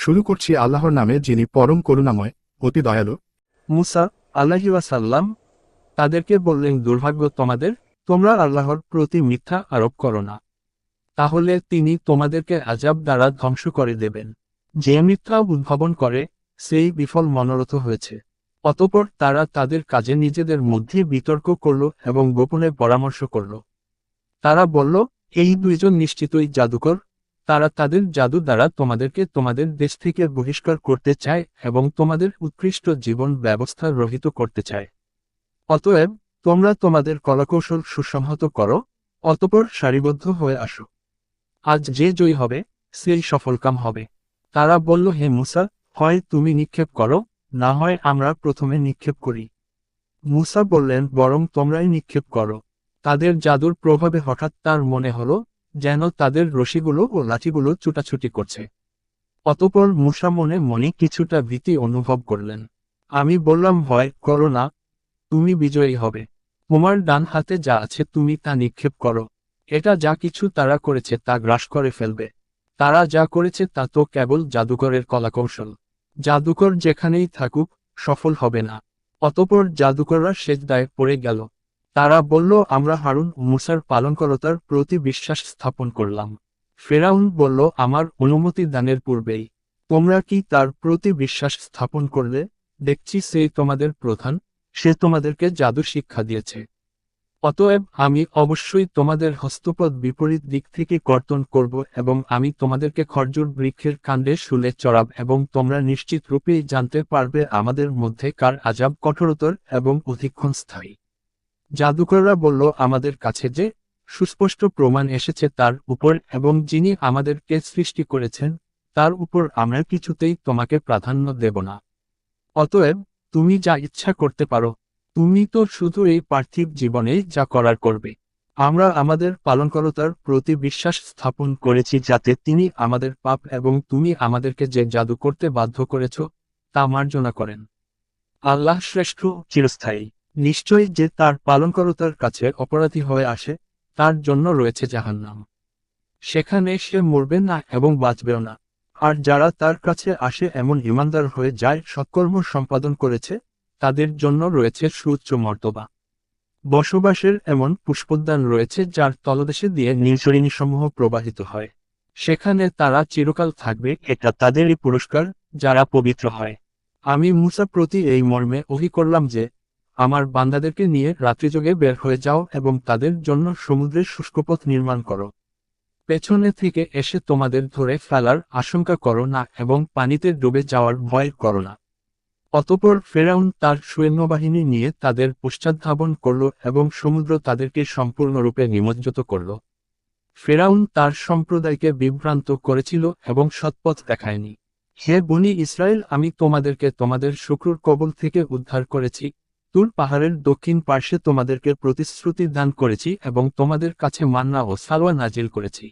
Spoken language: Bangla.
শুরু করছি আল্লাহর নামে যিনি পরম করুণাময়, অতি দয়ালু। মুসা আল্লাহিওয়াসাল্লাম তাদেরকে বললেন, দুর্ভাগ্য তোমাদের, তোমরা আল্লাহর প্রতি মিথ্যা আরোপ করো না। তাহলে তিনি তোমাদেরকে আজাব দ্বারা ধ্বংস করে দেবেন। যে মিথ্যা উদ্ভাবন করে, সেই বিফল মনোরথ হয়েছে। অতপর তারা তাদের কাজে নিজেদের মধ্যে বিতর্ক করল এবং গোপনে পরামর্শ করল। তারা বলল, এই দুইজন নিশ্চিতই জাদুকর তারা তাদের জাদু দ্বারা তোমাদেরকে তোমাদের দেশ থেকে বহিষ্কার করতে চায় এবং তোমাদের উৎকৃষ্ট জীবন ব্যবস্থা রহিত করতে চায়। অতএব, তোমরা তোমাদের কলাকৌশল সুসংহত করো, অতপর সারিবদ্ধ হয়ে আসো। আজ যে জয়ী হবে, সেই সফলকাম হবে। তারা বলল, হে মুসা, হয় তুমি নিক্ষেপ করো, না হয় আমরা প্রথমে নিক্ষেপ করি। মুসা বললেন, বরং তোমরাই নিক্ষেপ করো। তাদের জাদুর প্রভাবে হঠাৎ তার মনে হলো যেন তাদের রশিগুলো ও লাঠিগুলো ছুটাছুটি করছে। অতপর মুসা মনে মনে কিছুটা ভীতি অনুভব করলেন। আমি বললাম, ভয় করো না, তুমি বিজয়ী হবে। তোমার ডান হাতে যা আছে তুমি তা নিক্ষেপ করো। এটা যা কিছু তারা করেছে তা গ্রাস করে ফেলবে। তারা যা করেছে তা তো কেবল জাদুকরের কলাকৌশল। জাদুকর যেখানেই থাকুক, সফল হবে না। অতপর জাদুকররা সেজদায় পড়ে গেল। তারা বলল, আমরা হারুন মুসার পালনকরতার প্রতি বিশ্বাস স্থাপন করলাম। ফেরাউন বলল, আমার অনুমতি দানের পূর্বেই। তোমরা কি তার প্রতি বিশ্বাস স্থাপন করলে? দেখছি সে তোমাদের প্রধান, সে তোমাদেরকে জাদু শিক্ষা দিয়েছে। অতএব আমি অবশ্যই তোমাদের হস্তপদ বিপরীত দিক থেকে কর্তন করব এবং আমি তোমাদেরকে খরজুর বৃক্ষের কাণ্ডে শুলে চড়াব এবং তোমরা নিশ্চিত রূপেই জানতে পারবে আমাদের মধ্যে কার আজাব কঠোরতর এবং অধিক্ষণ স্থায়ী। জাদুকররা বলল, আমাদের কাছে যে সুস্পষ্ট প্রমাণ এসেছে তার উপর এবং যিনি আমাদেরকে সৃষ্টি করেছেন, তার উপর আমরা কিছুতেই তোমাকে প্রাধান্য দেব না। অতএব, তুমি যা ইচ্ছা করতে পারো, তুমি তো শুধু এই পার্থিব জীবনে যা করার করবে। আমরা আমাদের পালনকরতার প্রতি বিশ্বাস স্থাপন করেছি যাতে তিনি আমাদের পাপ এবং তুমি আমাদেরকে যে জাদু করতে বাধ্য করেছ, তা মার্জনা করেন। আল্লাহ শ্রেষ্ঠ চিরস্থায়ী। নিশ্চয়ই যে তার পালনকর্তার কাছে অপরাধী হয়ে আসে, তার জন্য রয়েছে জাহান্নাম। সেখানে সে মরবে না এবং বাঁচবেও না। আর যারা তার কাছে আসে এমন ইমানদার হয়ে যায়, সৎকর্ম সম্পাদন করেছে, তাদের জন্য রয়েছে সুউচ্চ মর্তবা। বসবাসের এমন পুষ্পোদ্যান রয়েছে যার তলদেশে দিয়ে নীলচরিণীসমূহ প্রবাহিত হয়। সেখানে তারা চিরকাল থাকবে, এটা তাদেরই পুরস্কার, যারা পবিত্র হয়। আমি মুসা প্রতি এই মর্মে অহি করলাম যে আমার বান্দাদেরকে নিয়ে রাত্রিযোগে বের হয়ে যাও এবং তাদের জন্য সমুদ্রের শুষ্কপথ নির্মাণ করো। পেছনে থেকে এসে তোমাদের ধরে ফেলার আশঙ্কা করো না এবং পানিতে ডুবে যাওয়ার ভয় করো না। অতপর ফেরাউন তার সৈন্যবাহিনী নিয়ে তাদের পশ্চাৎধাবন করল এবং সমুদ্র তাদেরকে সম্পূর্ণরূপে নিমজ্জিত করল। ফেরাউন তার সম্প্রদায়কে বিভ্রান্ত করেছিল এবং সৎপথ দেখায়নি। হে বনি ইসরায়েল, আমি তোমাদেরকে তোমাদের শুক্রুর কবল থেকে উদ্ধার করেছি। তুর পাহাড়ের দক্ষিণ পার্শ্বে তোমাদেরকে প্রতিশ্রুতি দান করেছি এবং তোমাদের কাছে মান্না ও সালোয়া নাজিল করেছি।